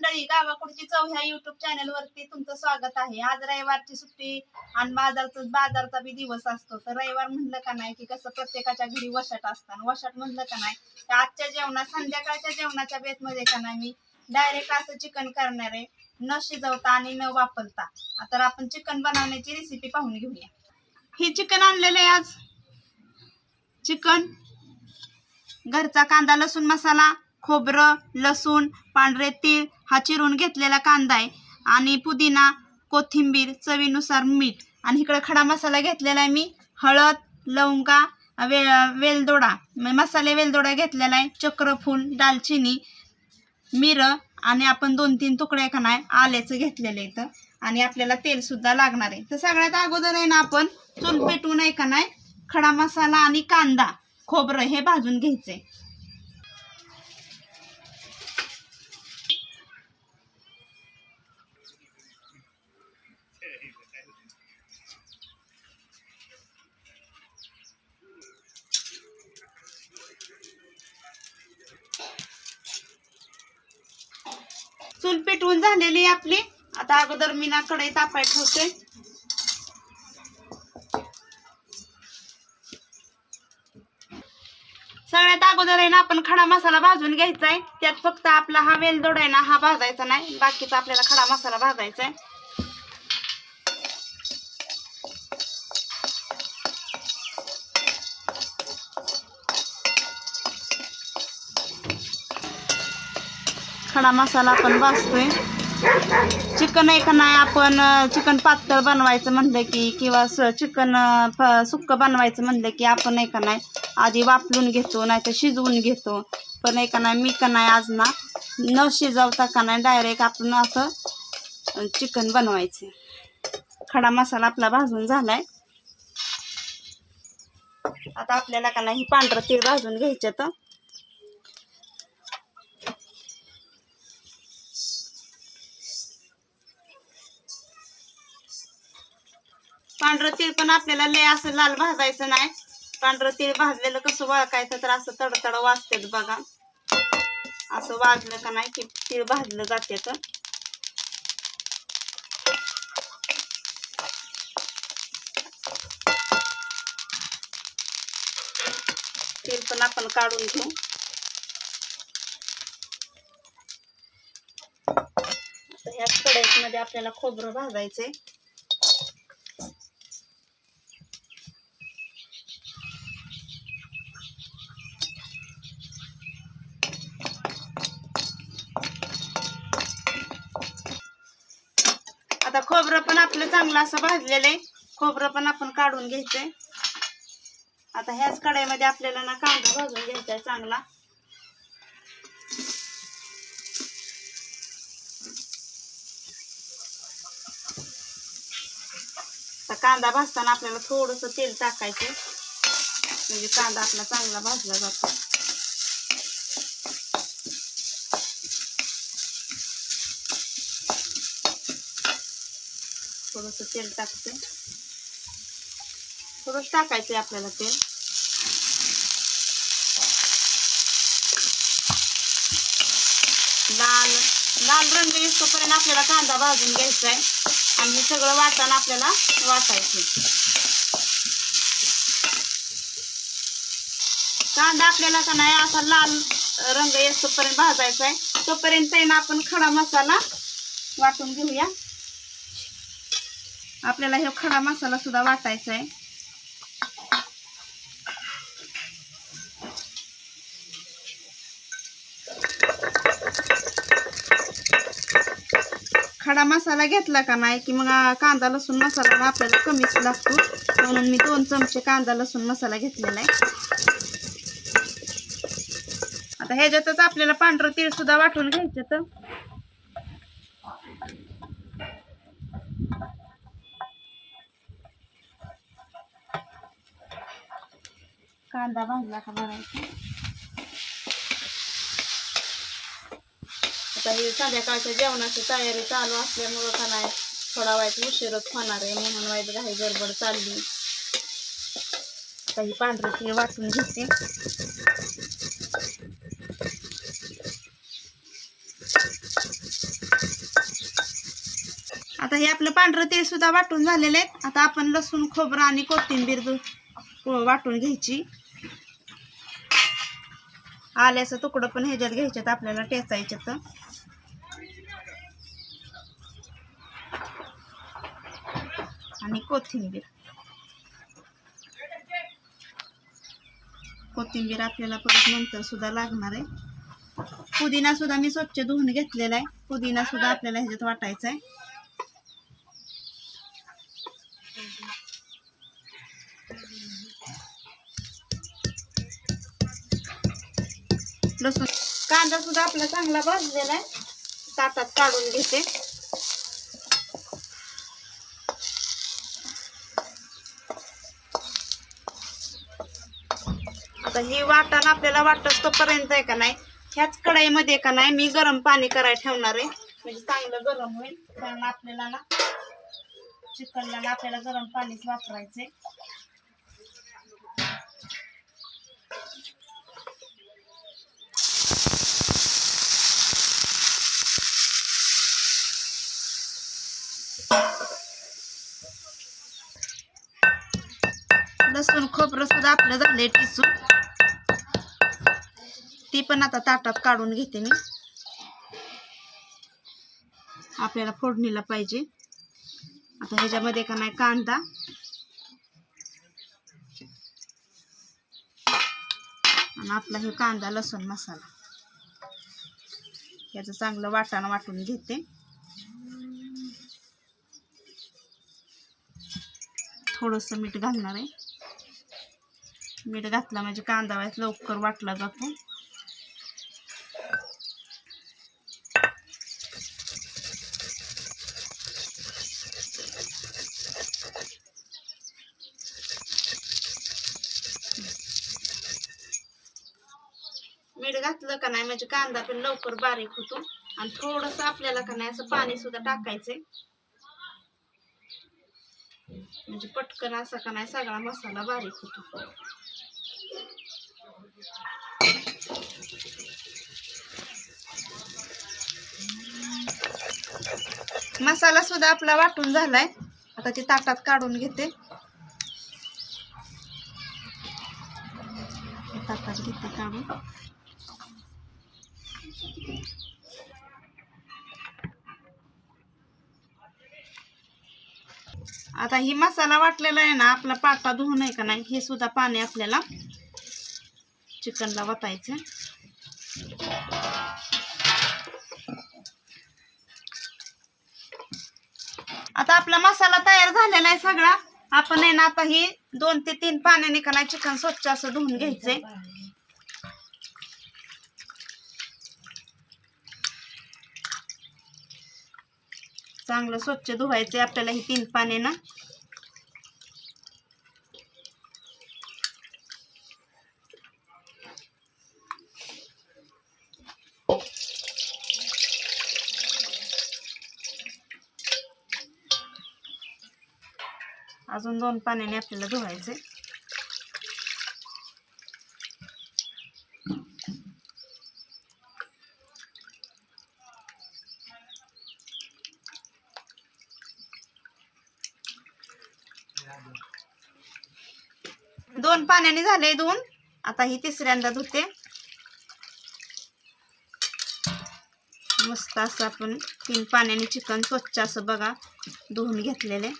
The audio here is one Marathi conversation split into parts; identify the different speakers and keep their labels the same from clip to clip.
Speaker 1: मंडळी गावाकडची चव ह्या युट्यूब चॅनल वरती तुमचं स्वागत आहे. आज रविवारची सुट्टी आणि बाजारचा बाजारचा बी दिवस असतो. तर रविवार म्हणलं का नाही की कसं प्रत्येकाच्या घरी वशाट असतात वशाट म्हणलं का नाही तर आजच्या जेवणात संध्याकाळच्या जेवणाच्या बेतमध्ये का नाही मी डायरेक्ट असं चिकन करणार. आहे न शिजवता आणि न वापरता. तर आपण चिकन बनवण्याची रेसिपी पाहून घेऊया. हे चिकन आणलेलं आहे आज. चिकन घरचा कांदा लसूण मसाला खोबरं लसूण पांढरे तीळ हा चिरून घेतलेला कांदा आहे. आणि पुदिना कोथिंबीर चवीनुसार मीठ. आणि इकडे खडा मसाला घेतलेला आहे मी. हळद लवंगा वे वेलदोडा. मसाले वेलदोडा घेतलेला आहे. चक्रफूल दालचिनी मिरं आणि आपण दोन तीन तुकडे का नाही आल्याचं घेतलेलं इथं. आणि आपल्याला तेल सुद्धा लागणार आहे. तर सगळ्यात अगोदर आहे ना आपण चूल पेटून आहे का नाही खडा मसाला आणि कांदा खोबरं हे भाजून घ्यायचं आहे पेटवून झालेली आपली. आता अगोदर मी ना कढई तापाय ठेवते. सगळ्यात अगोदर आहे ना आपण खडा मसाला भाजून घ्यायचा आहे त्यात फक्त आपला हा वेलदोड आहे ना हा भाजायचा नाही. बाकीचा आपल्याला खडा मसाला भाजायचा आहे खडा मसाला आपण भाजतोय. चिकन एक नाही आपण चिकन पातळ बनवायचं म्हणलं की किंवा चिकन सुक्क बनवायचं म्हणलं की आपण आहे नाही आधी वापरून घेतो नाही तर शिजवून घेतो. पण एक नाही मी का नाही आज ना न शिजवता का नाही डायरेक्ट आपण असं चिकन बनवायचे. खडा मसाला आपला भाजून झालाय. आता आपल्याला का नाही पांढरं तीळ भाजून घ्यायचं तर. पांढरं तीळ पण आपल्याला लय असं लाल भाजायचं नाही. पांढरं तीळ भाजलेलं कसं वळकायचं तर असं तडतड वाजतेच बघा. असं वाजलं का नाही की तीळ भाजलं जाते तर. तीळ पण आपण काढून घेऊ. ह्याच कढईमध्ये आपल्याला खोबरं भाजायचंय. आता खोबरं पण आपलं चांगलं असं भाजलेलं आहे खोबरं पण आपण काढून घ्यायचंय. आता ह्याच कढाईमध्ये आपल्याला ना कांदा भाजून घ्यायचा आहे चांगला. आता कांदा भाजताना आपल्याला थोडस तेल टाकायचं म्हणजे कांदा आपला चांगला भाजला जातो. थोडस तेल टाकते. थोडंच टाकायचंय आपल्याला तेल. लाल लाल रंग येतोपर्यंत आपल्याला कांदा भाजून घ्यायचा आहे आणि सगळं वाटण आपल्याला वाटायचं कांदा आपल्याला का नाही असा लाल रंग येतोपर्यंत भाजायचा आहे तोपर्यंत आपण खडा मसाला वाटून घेऊया. आपल्याला हे खडा मसाला सुद्धा वाटायचा आहे. खडा मसाला घेतला का नाही की मग कांदा लसूण मसाला आपल्याला कमीच लागतो. म्हणून मी दोन चमचे कांदा लसूण मसाला घेतलेला आहे. आता ह्याच्यातच आपल्याला पांढरं तीळ सुद्धा वाटून घ्यायचं तर. कांदा भाजला का भरायचा? आता ही संध्याकाळच्या जेवणाची तयारी चालू असल्यामुळं का नाही थोडा वाईट उशीरच होणार आहे म्हणून वाईट घाई गडबड चालली. आता ही पांढरी तीळ वाटून घेते. आता हे आपलं पांढरं तेल सुद्धा वाटून झालेलं आहे. आता आपण लसूण खोबरं आणि कोथिंबीर वाटून घ्यायची. आल्याचं तुकडं पण ह्याच्यात घ्यायच्यात आपल्याला टेचायचे तर आणि कोथिंबीर. कोथिंबीर आपल्याला परत नंतर सुद्धा लागणार आहे. पुदिना सुद्धा मी स्वच्छ धुवून घेतलेला आहे. पुदिना सुद्धा आपल्याला ह्याच्यात वाटायचा आहे लसूण कांदा सुद्धा आपला चांगला भाजलेला आहे. तातात काढून घेते. आता ही वाटाणा आपल्याला वाटत तोपर्यंत आहे का नाही? ह्याच कढाईमध्ये का नाही? मी गरम पाणी करायला ठेवणार आहे. म्हणजे चांगलं गरम होईल. कारण आपल्याला ना चिकनला ना आपल्याला गरम पाणीच वापरायचंय. लसूण खोबरं सुद्धा आपलं झालंय टिसून. ती पण आता ताटात काढून घेते मी. आपल्याला फोडणीला पाहिजे. आता ह्याच्यामध्ये का नाही कांदा. आणि आपला हे कांदा लसूण मसाला. याचं चांगलं वाटाणं वाटून घेते. थोडंसं मीठ घालणार आहे. मीठ घातला म्हणजे कांदा वाईस लवकर वाटला जातो. मीठ घातलं का नाही म्हणजे कांदा पण लवकर बारीक होतो. आणि थोडंसं आपल्याला का नाही असं पाणी सुद्धा टाकायचंय म्हणजे पटकन असा का नाही सगळा मसाला बारीक होतो. मसाला सुद्धा आपला वाटून झालाय. आता ती ताटात काढून घेते. ताटात घेते काढून. आता ही मसाला वाटलेला आहे ना आपला पाटा धुवून आहे का नाही हे सुद्धा पाणी आपल्याला चिकनला वतायचं आता आपला मसाला तयार झालेला आहे सगळा. आपण आहे ना आता ही दोन ते तीन पाण्याने का नाही चिकन स्वच्छ असं धुवून घ्यायचंय. चांगलं स्वच्छ धुवायचं आहे. आपल्याला ही तीन पाने ना. अजून दोन पाण्याने आपल्याला धुवायचे दोन पाण्याने झाले दोन. आता ही तिसऱ्यांदा धुते. मस्त असं आपण तीन पाण्याने चिकन स्वच्छ असं बघा धुवून घेतलेले.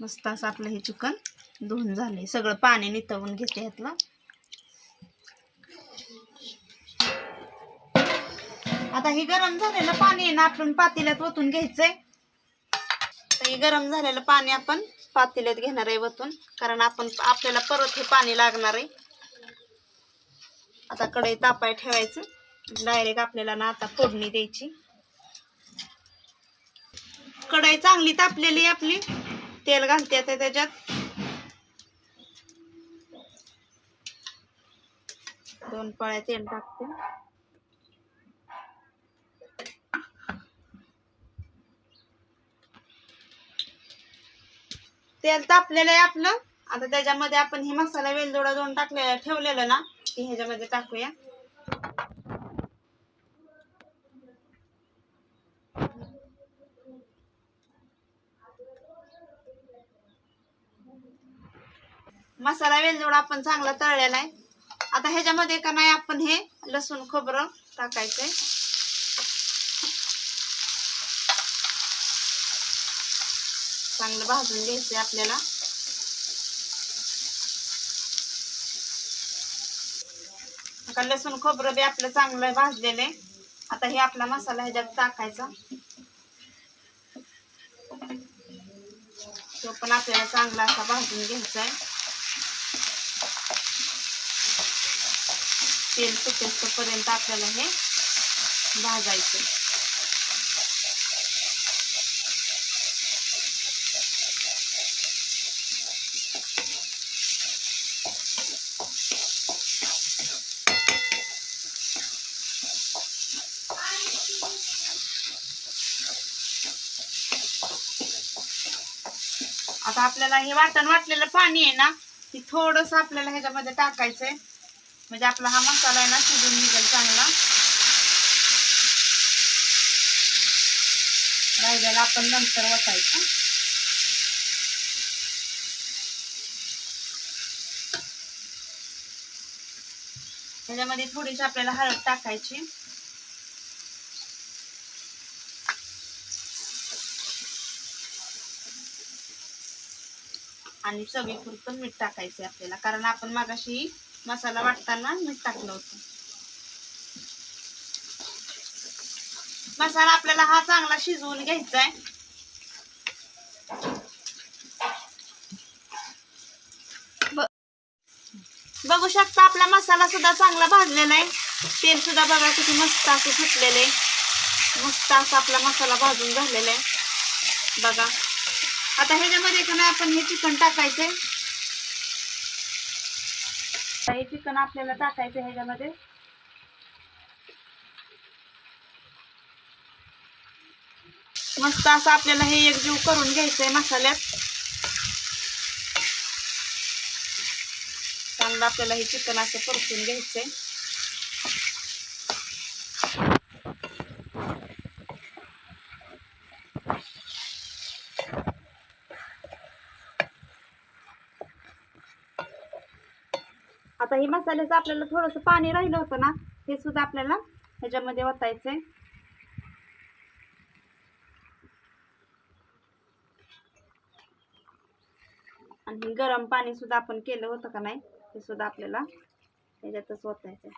Speaker 1: मस्त असं आपलं हे चिकन धुवून झाले सगळं पाणी नितवून घेते ह्यातलं आता हे गरम झालेलं पाणी आहे ना आपण पातेल्यात वतून घ्यायचंय. आता हे गरम झालेलं पाणी आपण पातेल्यात घेणार आहे वतून कारण आपण आपल्याला परत हे पाणी लागणार आहे. आता कढई तापाय ठेवायचं. डायरेक्ट आपल्याला ना आता फोडणी द्यायची. कढई चांगली तापलेली आहे आपली. तेल घालते आता त्याच्यात. दोन पळ्या तेल टाकते. तेल तापलेलं आहे आपलं. आता त्याच्यामध्ये आपण हे मसाला वेलदोडा दोन टाकले ठेवलेलं ना ते ह्याच्यामध्ये टाकूया. मसाला वेलदोडा आपण चांगला तळलेला आहे. आता ह्याच्यामध्ये का नाही आपण हे लसूण खोबरं टाकायचंय. चांगलं भाजून घ्यायचं आहे आपल्याला. आता लसूण खोबरं बी आपलं चांगलं भाजलेलं आहे आता हे आपला मसाला ह्याच्यात टाकायचा. तो पण आपल्याला चांगला असा भाजून घ्यायचा आहे तेल सुटेपर्यंत आपल्याला हे भाजायचं आता आपल्याला हे वाटण वाटलेलं पाणी आहे ना ते थोडस आपल्याला ह्याच्यामध्ये टाकायचंय. म्हणजे आपला हा मसाला आहे ना शिजून निघेल चांगला. राहिलेला आपण नंतर वसायचं त्याच्यामध्ये थोडीशी आपल्याला हळद टाकायची. आणि चवीपुरतं मीठ टाकायचं आपल्याला. कारण आपण मागाशी मसाला वाटताना मीठ टाकलं होतं. मसाला आपल्याला हा चांगला शिजवून घ्यायचा आहे. बघू शकता आपला मसाला सुद्धा चांगला भाजलेला आहे. तेल सुद्धा बघा किती मस्त असं सुटलेलं आहे. मस्त असा आपला मसाला भाजून झालेला आहे. बघा. आता ह्याच्यामध्ये का ना आपण हे चिकन टाकायचंय. हे चिकन आपल्याला टाकायचं ह्याच्यामध्ये. मस्त असं आपल्याला हे एकजीव करून घ्यायचंय मसाल्यात. चांगलं आपल्याला हे चिकन असं परतून घ्यायचंय. आता हे मसाल्याचं आपल्याला थोडंसं पाणी राहिलं होतं ना हे सुद्धा आपल्याला ह्याच्यामध्ये ओतायचंय. आणि गरम पाणी सुद्धा आपण केलं होतं का नाही ते सुद्धा आपल्याला ह्याच्यातच ओतायचं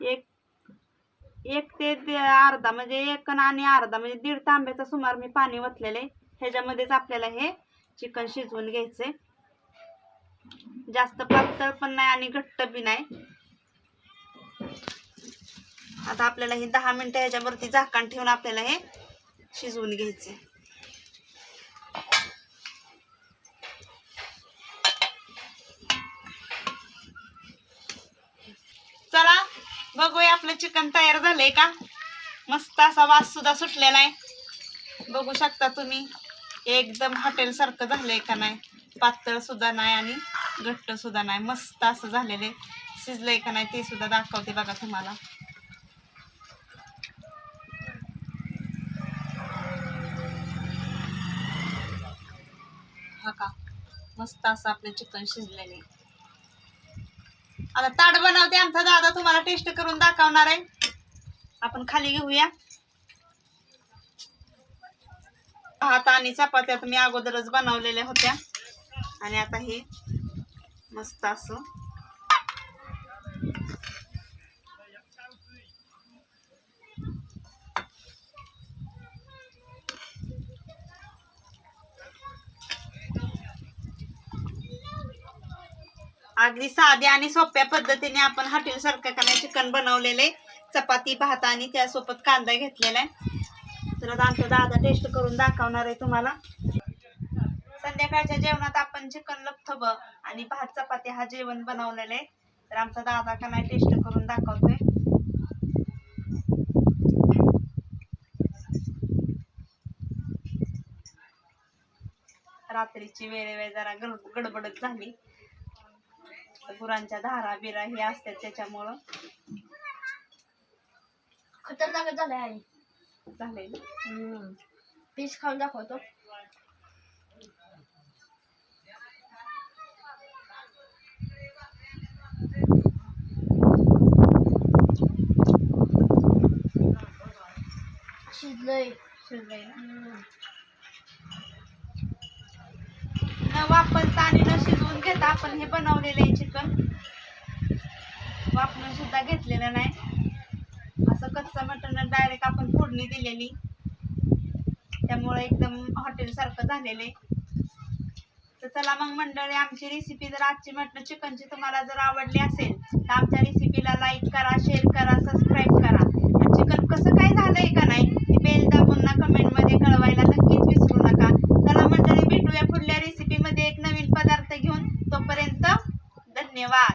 Speaker 1: एक एक ते दे- अर्धा म्हणजे एक आणि अर्धा म्हणजे दीड तांब्याचा सुमार मी पाणी ओतलेलं आहे. ह्याच्यामध्येच आपल्याला हे चिकन शिजवून घ्यायचंय. जास्त पातळ पण नाही आणि घट्ट बी नाही. आता आपल्याला हे दहा मिनिटं ह्याच्यावरती झाकण ठेवून आपल्याला हे शिजवून घ्यायचे चला बघूया आपलं चिकन तयार झालंय का? मस्त असा वास सुद्धा सुटलेला आहे. बघू शकता तुम्ही एकदम हॉटेल सारखं झालंय का नाही? पातळ सुद्धा नाही आणि घट्ट सुद्धा नाही मस्त असं झालेलं आहे. शिजलंय का नाही ते सुद्धा दाखवते बघा तुम्हाला. हा का? मस्त असं आपलं चिकन शिजलेलं आहे. आता ताट बनवते आमचा दादा तुम्हाला टेस्ट करून दाखवणार आहे. आपण खाली घेऊया. भात आणि चपात्या तर मी अगोदरच बनवलेल्या होत्या. आणि आता हे मस्त असं. अगदी साध्या आणि सोप्या पद्धतीने आपण हॉटेल सारखं का नाही चिकन बनवलेले. चपाती भात आणि त्यासोबत कांदा घेतलेला आहे. तर आता आमचा दादा टेस्ट करून दाखवणार आहे तुम्हाला. संध्याकाळच्या जेवणात आपण चिकन लपथब आणि भात चपाती हा जेवण बनवलेलं आहे. तर आमचा दादा का नाही टेस्ट करून दाखवतोय. रात्रीची वेळेवेळ जरा गड गडबडच झाली. गुरांच्या धारा बिरा हे असतात त्याच्यामुळं.
Speaker 2: खतरनाक झालं आहे
Speaker 1: झालंय ना.
Speaker 2: पीस खाऊन दाखवतो. शिजलंय
Speaker 1: शिजलंय. ना. न वापरता आणि न शिजवून घेता आपण हे बनवलेलं आहे चिकन. वापरून सुद्धा घेतलेलं नाही. असं कच्चं मटण डायरेक्ट आपण फोडणी दिलेली. त्यामुळे एकदम हॉटेल सारखं झालेलं आहे. तर चला मग मंडळी आमची रेसिपी जर आजची मटण चिकनची तुम्हाला जर आवडली असेल तर आमच्या रेसिपीला लाईक करा शेअर करा सबस्क्राईब करा. चिकन कसं काय झालंय का नाही बेल दाबून ना कमेंटमध्ये कळवायला नक्कीच विसरू नका. चला मंडळी भेटूया पुढल्या रेसिपीमध्ये एक नवीन पदार्थ घेऊन. तोपर्यंत धन्यवाद.